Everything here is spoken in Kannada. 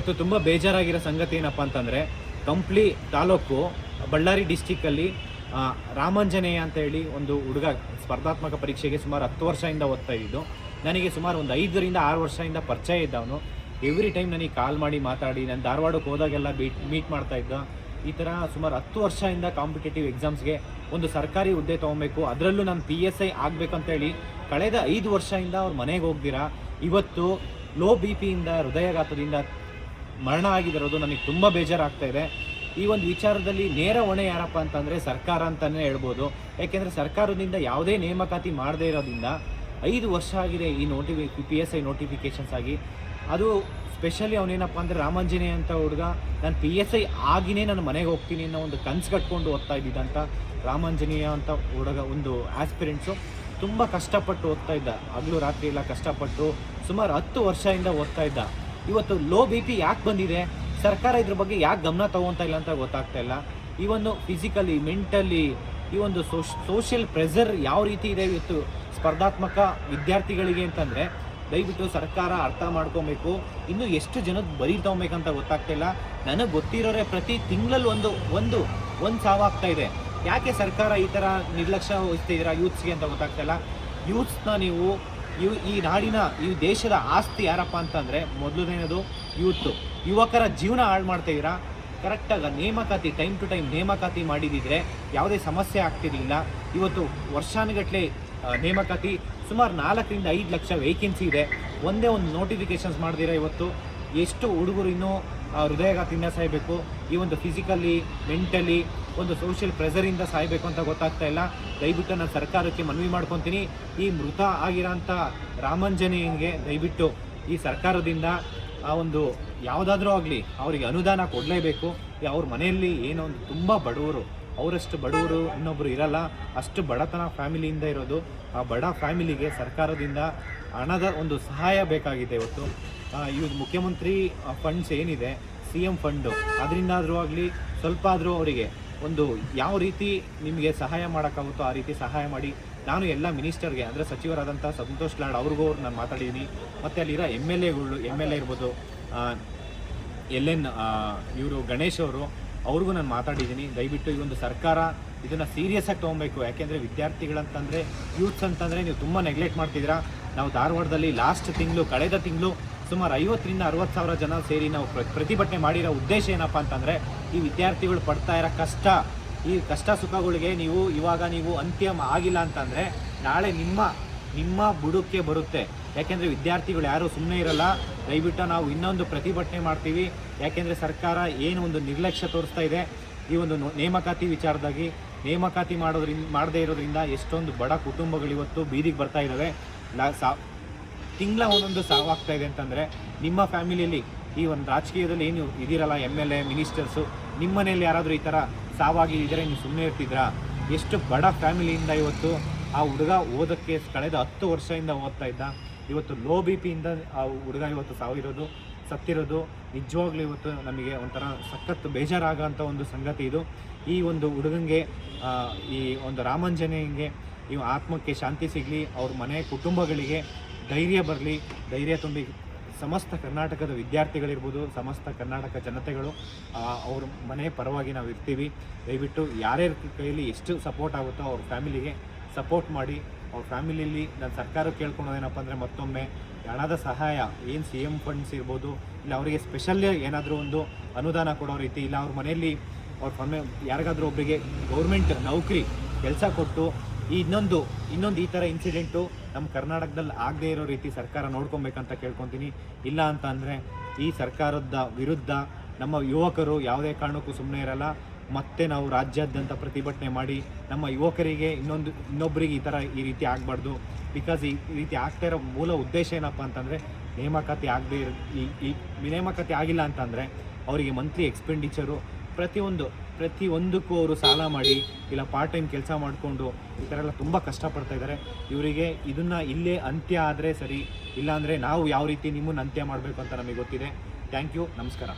ಇವತ್ತು ತುಂಬ ಬೇಜಾರಾಗಿರೋ ಸಂಗತಿ ಏನಪ್ಪ ಅಂತಂದರೆ, ಕಂಪ್ಲಿ ತಾಲೂಕು ಬಳ್ಳಾರಿ ಡಿಸ್ಟಿಕ್ಕಲ್ಲಿ ರಾಮಾಂಜನೇಯ ಅಂತ ಹೇಳಿ ಒಂದು ಹುಡುಗ ಸ್ಪರ್ಧಾತ್ಮಕ ಪರೀಕ್ಷೆಗೆ ಸುಮಾರು ಹತ್ತು ವರ್ಷದಿಂದ ಓದ್ತಾ ಇದ್ದು, ನನಗೆ ಸುಮಾರು ಒಂದು ಐದರಿಂದ ಆರು ವರ್ಷದಿಂದ ಪರಿಚಯ ಇದ್ದವನು. ಎವ್ರಿ ಟೈಮ್ ನನಗೆ ಕಾಲ್ ಮಾಡಿ ಮಾತಾಡಿ, ನಾನು ಧಾರವಾಡಕ್ಕೆ ಹೋದಾಗೆಲ್ಲ ಬೀಟ್ ಮೀಟ್ ಮಾಡ್ತಾ ಇದ್ದ. ಈ ಥರ ಸುಮಾರು ಹತ್ತು ವರ್ಷದಿಂದ ಕಾಂಪಿಟೇಟಿವ್ ಎಕ್ಸಾಮ್ಸ್ಗೆ ಒಂದು ಸರ್ಕಾರಿ ಹುದ್ದೆ ತೊಗೊಬೇಕು. ಅದರಲ್ಲೂ ನಾನು ಪಿ ಎಸ್ ಐ ಆಗಬೇಕಂತೇಳಿ ಕಳೆದ ಐದು ವರ್ಷದಿಂದ ಅವ್ರ ಮನೆಗೆ ಹೋಗ್ದಿರಾ. ಇವತ್ತು ಲೋ ಬಿ ಪಿಯಿಂದ ಹೃದಯಘಾತದಿಂದ ಮರಣ ಆಗಿದಿರೋದು ನನಗೆ ತುಂಬ ಬೇಜಾರಾಗ್ತಾ ಇದೆ. ಈ ಒಂದು ವಿಚಾರದಲ್ಲಿ ನೇರ ಹೊಣೆ ಯಾರಪ್ಪ ಅಂತಂದರೆ ಸರ್ಕಾರ ಅಂತಲೇ ಹೇಳ್ಬೋದು. ಯಾಕೆಂದರೆ ಸರ್ಕಾರದಿಂದ ಯಾವುದೇ ನೇಮಕಾತಿ ಮಾಡದೇ ಇರೋದ್ರಿಂದ ಐದು ವರ್ಷ ಆಗಿದೆ ಈ ನೋಟಿಫಿ ಪಿ ಎಸ್ ಐ ನೋಟಿಫಿಕೇಶನ್ಸ್ ಆಗಿ. ಅದು ಸ್ಪೆಷಲಿ ಅವನೇನಪ್ಪ ಅಂದರೆ ರಾಮಾಂಜನೇಯ ಅಂತ ಹುಡುಗ, ನಾನು ಪಿ ಎಸ್ ಐ ಆಗಿನೇ ನಾನು ಮನೆಗೆ ಹೋಗ್ತೀನಿ ಅನ್ನೋ ಒಂದು ಕನ್ಸ್ ಕಟ್ಕೊಂಡು ಓದ್ತಾ ಇದ್ದಿದ್ದಂಥ ರಾಮಾಂಜನೇಯ ಅಂತ ಹುಡುಗ, ಒಂದು ಆಸ್ಪಿರೆಂಟ್ಸು ತುಂಬ ಕಷ್ಟಪಟ್ಟು ಓದ್ತಾ ಇದ್ದ. ಹಗಲು ರಾತ್ರಿ ಎಲ್ಲ ಕಷ್ಟಪಟ್ಟು ಸುಮಾರು ಹತ್ತು ವರ್ಷದಿಂದ ಓದ್ತಾ ಇದ್ದ. ಇವತ್ತು ಲೋ ಬಿ ಪಿ ಯಾಕೆ ಬಂದಿದೆ? ಸರ್ಕಾರ ಇದ್ರ ಬಗ್ಗೆ ಯಾಕೆ ಗಮನ ತಗೊತಾ ಇಲ್ಲ ಅಂತ ಗೊತ್ತಾಗ್ತಾ ಇಲ್ಲ. ಈ ಒಂದು ಫಿಸಿಕಲಿ ಮೆಂಟಲಿ ಈ ಒಂದು ಸೋಷಿಯಲ್ ಪ್ರೆಷರ್ ಯಾವ ರೀತಿ ಇದೆ ಇವತ್ತು ಸ್ಪರ್ಧಾತ್ಮಕ ವಿದ್ಯಾರ್ಥಿಗಳಿಗೆ ಅಂತಂದರೆ, ದಯವಿಟ್ಟು ಸರ್ಕಾರ ಅರ್ಥ ಮಾಡ್ಕೊಬೇಕು. ಇನ್ನು ಎಷ್ಟು ಜನದ ಬರಿ ತಗೊಬೇಕಂತ ಗೊತ್ತಾಗ್ತಾ ಇಲ್ಲ. ನನಗೆ ಗೊತ್ತಿರೋರೆ ಪ್ರತಿ ತಿಂಗಳಲ್ಲಿ ಒಂದು ಒಂದು ಒಂದು ಸಾವಾಗ್ತಾ ಇದೆ. ಯಾಕೆ ಸರ್ಕಾರ ಈ ಥರ ನಿರ್ಲಕ್ಷ್ಯ ವಹಿಸ್ತಿದ್ದೀರಾ ಯೂತ್ಸ್ಗೆ ಅಂತ ಗೊತ್ತಾಗ್ತಾ ಇಲ್ಲ. ಯೂತ್ಸ್ನ ನೀವು ಇವ್ ಈ ನಾಡಿನ ಈ ದೇಶದ ಆಸ್ತಿ ಯಾರಪ್ಪ ಅಂತಂದರೆ ಮೊದಲನೇದು ಯೂತ್. ಯುವಕರ ಜೀವನ ಹಾಳು ಮಾಡ್ತಾ ಇದ್ದೀರಾ? ಕರೆಕ್ಟಾಗಿ ನೇಮಕಾತಿ, ಟೈಮ್ ಟು ಟೈಮ್ ನೇಮಕಾತಿ ಮಾಡಿದಿದ್ರೆ ಯಾವುದೇ ಸಮಸ್ಯೆ ಆಗ್ತಿರ್ಲಿಲ್ಲ. ಇವತ್ತು ವರ್ಷಾನುಗಟ್ಟಲೆ ನೇಮಕಾತಿ ಸುಮಾರು ನಾಲ್ಕರಿಂದ ಐದು ಲಕ್ಷ ವೇಕೆನ್ಸಿ ಇದೆ. ಒಂದೇ ಒಂದು ನೋಟಿಫಿಕೇಶನ್ಸ್ ಮಾಡಿದಿರ ಇವತ್ತು? ಎಷ್ಟು ಹುಡುಗರು ಇನ್ನೂ ಹೃದಯಾಘಾತದಿಂದ ಸಾಯಬೇಕು, ಈ ಒಂದು ಫಿಸಿಕಲಿ ಮೆಂಟಲಿ ಒಂದು ಸೋಷಿಯಲ್ ಪ್ರೆಸರಿಂದ ಸಾಯಬೇಕು ಅಂತ ಗೊತ್ತಾಗ್ತಾ ಇಲ್ಲ. ದಯವಿಟ್ಟು ನಾನು ಸರ್ಕಾರಕ್ಕೆ ಮನವಿ ಮಾಡ್ಕೊತೀನಿ. ಈ ಮೃತ ಆಗಿರೋಂಥ ರಾಮಂಜನೇಯಂಗೆ ದಯವಿಟ್ಟು ಈ ಸರ್ಕಾರದಿಂದ ಆ ಒಂದು ಯಾವುದಾದ್ರೂ ಆಗಲಿ ಅವರಿಗೆ ಅನುದಾನ ಕೊಡಲೇಬೇಕು. ಅವ್ರ ಮನೆಯಲ್ಲಿ ಏನೋ ಒಂದು ತುಂಬ ಬಡವರು, ಅವರಷ್ಟು ಬಡವರು ಇನ್ನೊಬ್ಬರು ಇರಲ್ಲ. ಅಷ್ಟು ಬಡತನ ಫ್ಯಾಮಿಲಿಯಿಂದ ಇರೋದು. ಆ ಬಡ ಫ್ಯಾಮಿಲಿಗೆ ಸರ್ಕಾರದಿಂದ ಹಣದ ಒಂದು ಸಹಾಯ ಬೇಕಾಗಿದೆ ಇವತ್ತು. ಇವ್ರು ಮುಖ್ಯಮಂತ್ರಿ ಫಂಡ್ಸ್ ಏನಿದೆ ಸಿ ಎಂ ಫಂಡು ಅದರಿಂದಾದರೂ ಆಗಲಿ ಸ್ವಲ್ಪ ಆದರೂ ಅವರಿಗೆ ಒಂದು ಯಾವ ರೀತಿ ನಿಮಗೆ ಸಹಾಯ ಮಾಡೋಕ್ಕಾಗುತ್ತೋ ಆ ರೀತಿ ಸಹಾಯ ಮಾಡಿ. ನಾನು ಎಲ್ಲ ಮಿನಿಸ್ಟರ್ಗೆ ಅಂದರೆ ಸಚಿವರಾದಂಥ ಸಂತೋಷ್ ಲಾಡ್ ಅವ್ರಿಗೂ ನಾನು ಮಾತಾಡಿದ್ದೀನಿ ಮತ್ತು ಅಲ್ಲಿರೋ ಎಂ ಎಲ್ ಎಗಳು ಎಂ ಎಲ್ ಎ ಇರ್ಬೋದು ಎಲ್ ಎನ್ ಇವರು ಗಣೇಶ್ ಅವರು, ಅವ್ರಿಗೂ ನಾನು ಮಾತಾಡಿದ್ದೀನಿ ದಯವಿಟ್ಟು ಈ ಒಂದು ಸರ್ಕಾರ ಇದನ್ನು ಸೀರಿಯಸ್ ಆಗಿ ತೊಗೊಬೇಕು. ಯಾಕೆಂದರೆ ವಿದ್ಯಾರ್ಥಿಗಳಂತಂದರೆ ಯೂತ್ಸ್ ಅಂತಂದರೆ ನೀವು ತುಂಬ ನೆಗ್ಲೆಕ್ಟ್ ಮಾಡ್ತಿದ್ದೀರಾ. ನಾವು ಧಾರವಾಡದಲ್ಲಿ ಲಾಸ್ಟ್ ತಿಂಗಳು, ಕಳೆದ ತಿಂಗಳು ಸುಮಾರು ಐವತ್ತರಿಂದ ಅರವತ್ತು ಸಾವಿರ ಜನ ಸೇರಿ ನಾವು ಪ್ರ- ಪ್ರತಿಭಟನೆ ಮಾಡಿರೋ ಉದ್ದೇಶ ಏನಪ್ಪ ಅಂತಂದರೆ, ಈ ವಿದ್ಯಾರ್ಥಿಗಳು ಪಡ್ತಾ ಇರೋ ಕಷ್ಟ, ಈ ಕಷ್ಟ ಸುಖಗಳಿಗೆ ನೀವು ಇವಾಗ ನೀವು ಅಂತ್ಯ ಆಗಿಲ್ಲ ಅಂತಂದರೆ, ನಾಳೆ ನಿಮ್ಮ ನಿಮ್ಮ ಬುಡಕ್ಕೆ ಬರುತ್ತೆ. ಯಾಕೆಂದರೆ ವಿದ್ಯಾರ್ಥಿಗಳು ಯಾರೂ ಸುಮ್ಮನೆ ಇರಲ್ಲ. ದಯವಿಟ್ಟು ನಾವು ಇನ್ನೊಂದು ಪ್ರತಿಭಟನೆ ಮಾಡ್ತೀವಿ. ಯಾಕೆಂದರೆ ಸರ್ಕಾರ ಏನು ಒಂದು ನಿರ್ಲಕ್ಷ್ಯ ತೋರಿಸ್ತಾ ಇದೆ. ಈ ಒಂದು ನೇಮಕಾತಿ ವಿಚಾರದಾಗಿ, ನೇಮಕಾತಿ ಮಾಡೋದ್ರಿಂದ, ಮಾಡದೇ ಇರೋದ್ರಿಂದ ಎಷ್ಟೊಂದು ಬಡ ಕುಟುಂಬಗಳು ಇವತ್ತು ಬೀದಿಗೆ ಬರ್ತಾ ಇದ್ದಾವೆ ಸಾ ತಿಂಗಳ ಒಂದೊಂದು ಸಾವಾಗ್ತಾ ಇದೆ ಅಂತಂದರೆ ನಿಮ್ಮ ಫ್ಯಾಮಿಲಿಯಲ್ಲಿ ಈ ಒಂದು ರಾಜಕೀಯದಲ್ಲಿ ಏನು ಇದಿರಲ್ಲ ಎಂ ಎಲ್ ಎ, ಮಿನಿಸ್ಟರ್ಸು, ನಿಮ್ಮ ಮನೆಯಲ್ಲಿ ಯಾರಾದರೂ ಈ ಥರ ಸಾವಾಗಿ ಇದ್ದರೆ ನೀವು ಸುಮ್ಮನೆ ಇರ್ತಿದ್ರಾ? ಎಷ್ಟು ಬಡ ಫ್ಯಾಮಿಲಿಯಿಂದ ಇವತ್ತು ಆ ಹುಡುಗ ಓದೋಕ್ಕೆ ಕಳೆದ ಹತ್ತು ವರ್ಷದಿಂದ ಓದ್ತಾ ಇದ್ದ? ಇವತ್ತು ಲೋ ಬಿ ಪಿಯಿಂದ ಆ ಹುಡುಗ ಇವತ್ತು ಸಾವಿರೋದು, ಸತ್ತಿರೋದು, ನಿಜವಾಗ್ಲೂ ಇವತ್ತು ನಮಗೆ ಒಂಥರ ಸಖತ್ತು ಬೇಜಾರಾಗೋಂಥ ಒಂದು ಸಂಗತಿ ಇದು. ಈ ಒಂದು ಹುಡುಗಂಗೆ ಈ ಒಂದು ರಾಮಾಂಜನೆಗೆ ಇವು ಆತ್ಮಕ್ಕೆ ಶಾಂತಿ ಸಿಗಲಿ, ಅವ್ರ ಮನೆ ಕುಟುಂಬಗಳಿಗೆ ಧೈರ್ಯ ಬರಲಿ, ಧೈರ್ಯ ತುಂಬಿ. ಸಮಸ್ತ ಕರ್ನಾಟಕದ ವಿದ್ಯಾರ್ಥಿಗಳಿರ್ಬೋದು, ಸಮಸ್ತ ಕರ್ನಾಟಕ ಜನತೆಗಳು ಅವ್ರ ಮನೆ ಪರವಾಗಿ ನಾವು ಇರ್ತೀವಿ. ದಯವಿಟ್ಟು ಯಾರ್ಯಾರ ಕೈಯಲ್ಲಿ ಎಷ್ಟು ಸಪೋರ್ಟ್ ಆಗುತ್ತೋ ಅವ್ರ ಫ್ಯಾಮಿಲಿಗೆ ಸಪೋರ್ಟ್ ಮಾಡಿ. ಅವ್ರ ಫ್ಯಾಮಿಲಿಯಲ್ಲಿ ನಾನು ಸರ್ಕಾರ ಕೇಳ್ಕೊಳೋದೇನಪ್ಪ ಅಂದರೆ ಮತ್ತೊಮ್ಮೆ ಹಣದ ಸಹಾಯ, ಏನು ಸಿ ಎಂ ಫಂಡ್ಸ್ ಇರ್ಬೋದು, ಇಲ್ಲ ಅವರಿಗೆ ಸ್ಪೆಷಲ್ ಏನಾದರೂ ಒಂದು ಅನುದಾನ ಕೊಡೋ ರೀತಿ, ಇಲ್ಲ ಅವ್ರ ಮನೆಯಲ್ಲಿ ಅವ್ರ ಫಮೆ ಯಾರಿಗಾದ್ರೂ ಒಬ್ಬರಿಗೆ ಗೌರ್ಮೆಂಟ್ ನೌಕರಿ, ಕೆಲಸ ಕೊಟ್ಟು ಇನ್ನೊಂದು ಇನ್ನೊಂದು ಈ ಥರ ಇನ್ಸಿಡೆಂಟು ನಮ್ಮ ಕರ್ನಾಟಕದಲ್ಲಿ ಆಗದೇ ಇರೋ ರೀತಿ ಸರ್ಕಾರ ನೋಡ್ಕೊಬೇಕಂತ ಕೇಳ್ಕೊತೀನಿ. ಇಲ್ಲ ಅಂತ ಅಂದರೆ ಈ ಸರ್ಕಾರದ ವಿರುದ್ಧ ನಮ್ಮ ಯುವಕರು ಯಾವುದೇ ಕಾರಣಕ್ಕೂ ಸುಮ್ಮನೆ ಇರಲ್ಲ. ಮತ್ತೆ ನಾವು ರಾಜ್ಯಾದ್ಯಂತ ಪ್ರತಿಭಟನೆ ಮಾಡಿ ನಮ್ಮ ಯುವಕರಿಗೆ ಇನ್ನೊಂದು ಇನ್ನೊಬ್ಬರಿಗೆ ಈ ಥರ ಈ ರೀತಿ ಆಗಬಾರ್ದು. ಬಿಕಾಸ್ ಈ ರೀತಿ ಆಗ್ತಾ ಇರೋ ಮೂಲ ಉದ್ದೇಶ ಏನಪ್ಪ ಅಂತಂದರೆ ನೇಮಕಾತಿ ಆಗದೇ ಇರೋ, ಈ ಈ, ನೇಮಕಾತಿ ಆಗಿಲ್ಲ ಅಂತಂದರೆ ಅವರಿಗೆ ಮಂತ್ಲಿ ಎಕ್ಸ್ಪೆಂಡಿಚರು ಪ್ರತಿಯೊಂದು ಪ್ರತಿಯೊಂದಕ್ಕೂ ಅವರು ಸಾಲ ಮಾಡಿ, ಇಲ್ಲ ಪಾರ್ಟ್ ಟೈಮ್ ಕೆಲಸ ಮಾಡಿಕೊಂಡು ಈ ಥರ ಎಲ್ಲ ತುಂಬ ಕಷ್ಟಪಡ್ತಾ ಇದ್ದಾರೆ. ಇವರಿಗೆ ಇದನ್ನು ಇಲ್ಲೇ ಅಂತ್ಯ ಆದರೆ ಸರಿ, ಇಲ್ಲಾಂದರೆ ನಾವು ಯಾವ ರೀತಿ ನಿಮ್ಮನ್ನು ಅಂತ್ಯ ಮಾಡಬೇಕು ಅಂತ ನಮಗೆ ಗೊತ್ತಿದೆ. ಥ್ಯಾಂಕ್ ಯು ನಮಸ್ಕಾರ.